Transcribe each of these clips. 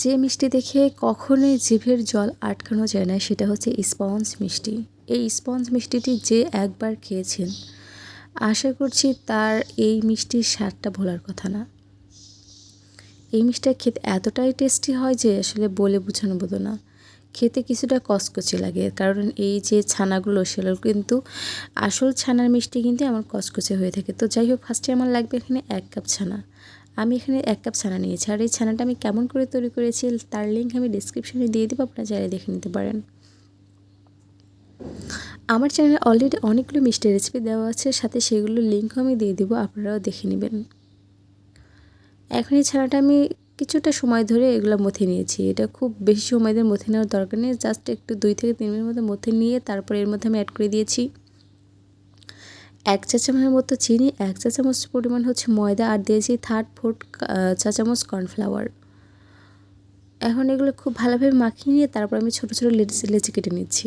যে মিষ্টি দেখে কখনোই জিভের জল আটকানো যায় না, সেটা হচ্ছে স্পঞ্জ মিষ্টি। এই স্পঞ্জ মিষ্টিটি যে একবার খেয়েছেন, আশা করছি তার এই মিষ্টির স্বাদটা ভোলার কথা না। এই মিষ্টিটা খেতে এতটাই টেস্টি হয় যে আসলে বলে বোঝানো বোধ না। খেতে কিছুটা কসকচে লাগে, কারণ এই যে ছানাগুলো, সেগুলো কিন্তু আসল ছানার মিষ্টি কিন্তু আমার কসকচে হয়ে থাকে। তো যাই হোক ফার্স্টে আমার লাগবে এখানে এক কাপ ছানা। আমি এখানে এক কাপ ছানা নিয়েছি আর এই ছানাটা আমি কেমন করে তৈরি করেছি তার লিঙ্ক আমি ডিসক্রিপশনে দিয়ে দেবো, আপনারা চাইলে দেখে নিতে পারেন। আমার চ্যানেলে অলরেডি অনেকগুলো মিষ্টি রেসিপি দেওয়া আছে, সাথে সেগুলোর লিঙ্কও আমি দিয়ে দেবো, আপনারাও দেখে নেবেন। এখন এই ছানাটা আমি কিছুটা সময় ধরে এগুলো মথে নিয়েছি। এটা খুব বেশি সময় ধরে মথে নেওয়ার দরকার নেই জাস্ট একটু দুই থেকে তিন মিনিটের মধ্যে মথে নিয়ে তারপর এর মধ্যে আমি অ্যাড করে দিয়েছি। এক চা চামচের মতো চিনি, এক চা চামচ পরিমাণ হচ্ছে ময়দা আর দিয়েছি থার্ড ফোর্থ চা চামচ কর্নফ্লাওয়ার এখন এগুলো খুব ভালোভাবে মাখিয়ে নিয়ে তারপর আমি ছোটো ছোটো লেচি লেচি কেটে নিচ্ছি।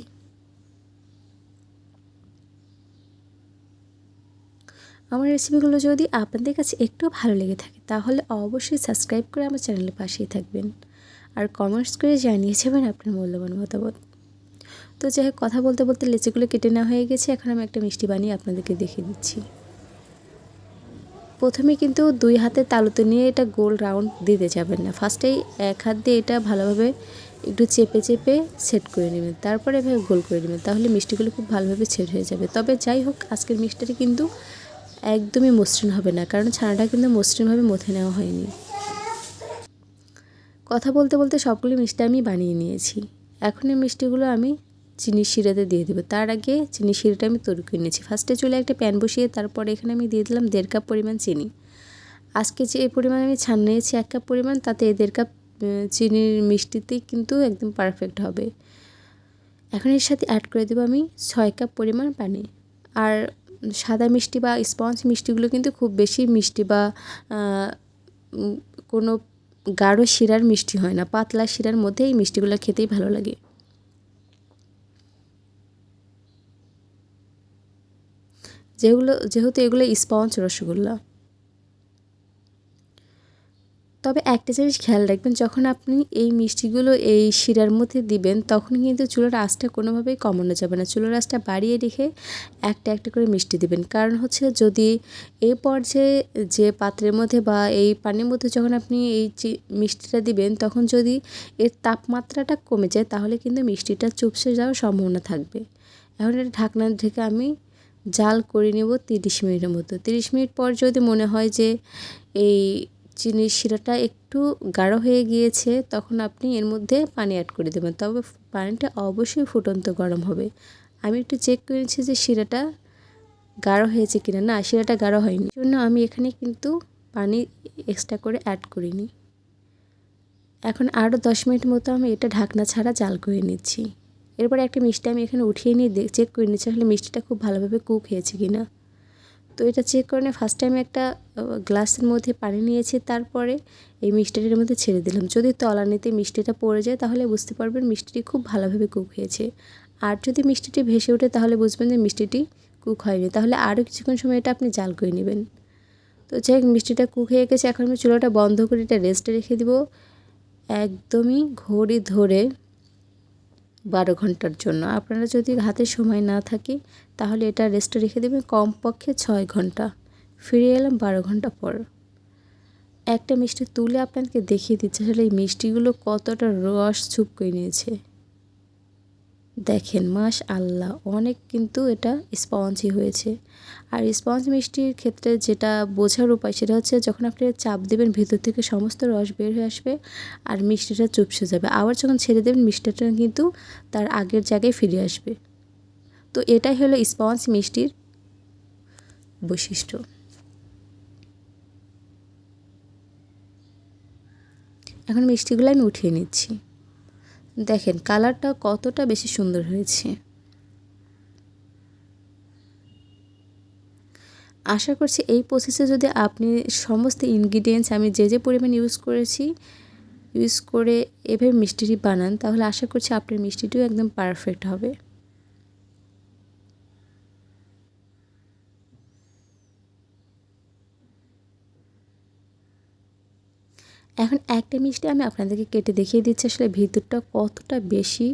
আমার রেসিপিগুলো যদি আপনাদের কাছে একটু ভালো লেগে থাকে, তাহলে অবশ্যই সাবস্ক্রাইব করে আমার চ্যানেলের পাশেই থাকবেন। আর কমেন্টস করে জানিয়ে যাবেন আপনার মূল্যবান মতামত। তো যাই হোক, কথা বলতে বলতে লেচিগুলো কেটে নেওয়া হয়ে গেছে। এখন আমি একটা মিষ্টি বানিয়ে আপনাদেরকে দেখিয়ে দিচ্ছি। প্রথমে কিন্তু দুই হাতে তালুতে নিয়ে এটা গোল রাউন্ড দিতে যাবেন না। ফার্স্টেই এক হাত দিয়ে এটা ভালোভাবে একটু চেপে চেপে সেট করে নেবেন। তারপরে এভাবে গোল করে নেবেন। তাহলে মিষ্টিগুলো খুব ভালোভাবে সেট হয়ে যাবে। তবে যাই হোক, আজকের মিষ্টিটি কিন্তু একদমই মসৃণ হবে না, কারণ ছানাটা কিন্তু মসৃণভাবে মথে নেওয়া হয়নি। কথা বলতে বলতে সবগুলো মিষ্টি আমি বানিয়ে নিয়েছি। এখন এই মিষ্টিগুলো আমি চিনির শিরাতে দিয়ে দেবো। তার আগে চিনির শিরাটা আমি তৈরি করে নিয়েছি। ফার্স্টে চলে একটা প্যান বসিয়ে তারপরে এখানে আমি দিয়ে দিলাম দেড় কাপ পরিমাণ চিনি। আজকে যে পরিমাণ আমি ছান নিয়েছি এক কাপ পরিমাণ, তাতে দেড় কাপ চিনির মিষ্টিতেই কিন্তু একদম পারফেক্ট হবে। এখন এর সাথে অ্যাড করে দেবো আমি ছয় কাপ পরিমাণ পানি। আর সাদা মিষ্টি বা স্পঞ্জ মিষ্টিগুলো কিন্তু খুব বেশি মিষ্টি বা কোনো গাঢ় শিরার মিষ্টি হয় না। পাতলা শিরার মধ্যে এই মিষ্টিগুলো খেতেই ভালো লাগে। যেগুলো, যেহেতু এগুলো স্পঞ্জ রসগোল্লা। তবে একটা জিনিস খেয়াল রাখবেন, যখন আপনি এই মিষ্টিগুলো এই শিরার মধ্যে দিবেন, তখন কিন্তু চুলার আঁচটা কোনোভাবেই কমানো যাবে না। চুলার আঁচটা বাড়িয়ে রেখে একটা একটা করে মিষ্টি দিবেন। কারণ হচ্ছে যদি এই পর্যায়ে যে পাত্রের মধ্যে বা এই পানির মধ্যে যখন আপনি এই মিষ্টিটা দিবেন, তখন যদি এর তাপমাত্রাটা কমে যায়, তাহলে কিন্তু মিষ্টিটা চুপসে যাওয়ার সম্ভাবনা থাকবে। এখন এটা ঢাকনা ঢেকে আমি জাল করে নেব তিরিশ মিনিটের মতো। তিরিশ মিনিট পর যদি মনে হয় যে এই চিনির শিরাটা একটু গাঢ় হয়ে গিয়েছে, তখন আপনি এর মধ্যে পানি অ্যাড করে দেবেন। তবে পানিটা অবশ্যই ফুটন্ত গরম হবে। আমি একটু চেক করে করেছি যে শিরাটা গাঢ় হয়েছে কিনা। না, শিরাটা গাঢ় হয়নি। জন্য আমি এখানে কিন্তু পানি এক্সট্রা করে অ্যাড করিনি। এখন আরও দশ মিনিট মতো আমি এটা ঢাকনা ছাড়া জাল করে নিচ্ছি। এরপর একটা মিষ্টি আমি এখানে উঠিয়ে নিয়ে চেক করে নিচ্ছি আসলে মিষ্টিটা খুব ভালোভাবে কুক হয়েছে কি না তো এটা চেক করে নিয়ে ফার্স্টে আমি একটা গ্লাসের মধ্যে পানি নিয়েছি, তারপরে এই মিষ্টিটির মধ্যে ছেড়ে দিলাম। যদি তলানিতে মিষ্টিটা পড়ে যায়, তাহলে বুঝতে পারবেন মিষ্টিটি খুব ভালোভাবে কুক হয়েছে। আর যদি মিষ্টিটি ভেসে ওঠে, তাহলে বুঝবেন যে মিষ্টিটি কুক হয়নি। তাহলে আরও কিছুক্ষণ সময় এটা আপনি জাল করে নেবেন। তো যাই মিষ্টিটা কুক হয়ে গেছে। এখন আমি চুলাটা বন্ধ করে এটা রেস্টে রেখে দিব। একদমই ঘড়ি ধরে বারো ঘণ্টার জন্য। আপনারা যদি হাতে সময় না থাকে, তাহলে এটা রেস্টে রেখে দেবেন কমপক্ষে ছয় ঘণ্টা। ফিরে এলাম বারো ঘণ্টা পর। একটা মিষ্টি তুলে আপনাকে দেখিয়ে দিচ্ছে। আসলে এই মিষ্টিগুলো কতটা রস চুপ করে নিয়েছে। দেখেন মাস আল্লাহ অনেক কিন্তু এটা স্পঞ্জই হয়েছে। আর স্পঞ্জ মিষ্টির ক্ষেত্রে যেটা বোঝার উপায় সেটা হচ্ছে যখন আপনি চাপ দেবেন, ভেতর থেকে সমস্ত রস বের হয়ে আসবে আর মিষ্টিটা চুপসে যাবে। আবার যখন ছেড়ে দেবেন, মিষ্টিটা কিন্তু তার আগের জায়গায় ফিরে আসবে। তো এটাই হলো স্পঞ্জ মিষ্টির বৈশিষ্ট্য। এখন মিষ্টিগুলো আমি উঠিয়ে নিচ্ছি। দেখেন, কালারটা কতটা বেশি সুন্দর হয়েছে। আশা করছি এই প্রসেসে যদি আপনি সমস্ত ইনগ্রিডিয়েন্টস আমি যে যে পরিমাণ ইউজ করেছি ইউজ করে এভাবে মিষ্টিটি বানান, তাহলে আশা করছি আপনার মিষ্টিটিও একদম পারফেক্ট হবে। এখন একটা মিষ্টি আমি আপনাদেরকে কেটে দেখিয়ে দিচ্ছি। আসলে ভিতরটা কতটা বেশি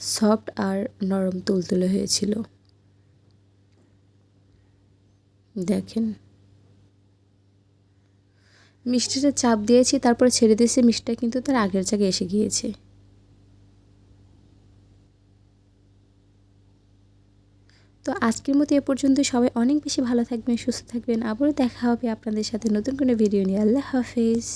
সফট আর নরম তুলতুলে হয়েছিল। দেখেন। মিষ্টিটা চাপ দিয়েছি, তারপর ছেড়ে দিয়েছি। মিষ্টিটা কিন্তু তার আগের জায়গায় এসে গিয়েছে। তো আজকের মতো এ পর্যন্ত। সবাই অনেক বেশি ভালো থাকবেন, সুস্থ থাকবেন। আবারও দেখা হবে আপনাদের সাথে নতুন কোনো ভিডিও নিয়ে। আল্লাহ হাফেজ।